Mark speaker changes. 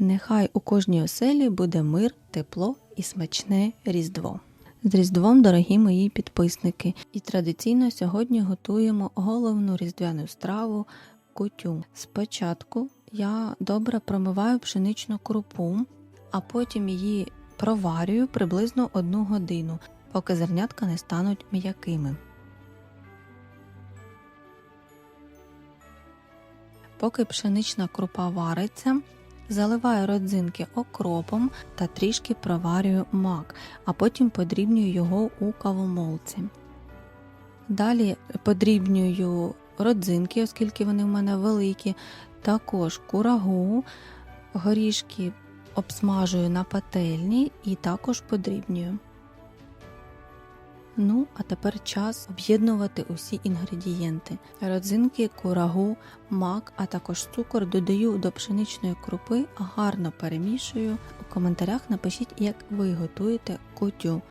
Speaker 1: Нехай у кожній оселі буде мир, тепло і смачне Різдво. З Різдвом, дорогі мої підписники, і традиційно сьогодні готуємо головну різдвяну страву кутю. Спочатку я добре промиваю пшеничну крупу, а потім її проварюю приблизно одну годину, поки зернятка не стануть м'якими. Поки пшенична крупа вариться, заливаю родзинки окропом та трішки проварюю мак, а потім подрібнюю його у кавомолці. Далі подрібнюю родзинки, оскільки вони в мене великі, також курагу, горішки обсмажую на пательні і також подрібнюю. Ну, а тепер час об'єднувати усі інгредієнти. Родзинки, курагу, мак, а також цукор додаю до пшеничної крупи, гарно перемішую. У коментарях напишіть, як ви готуєте кутю.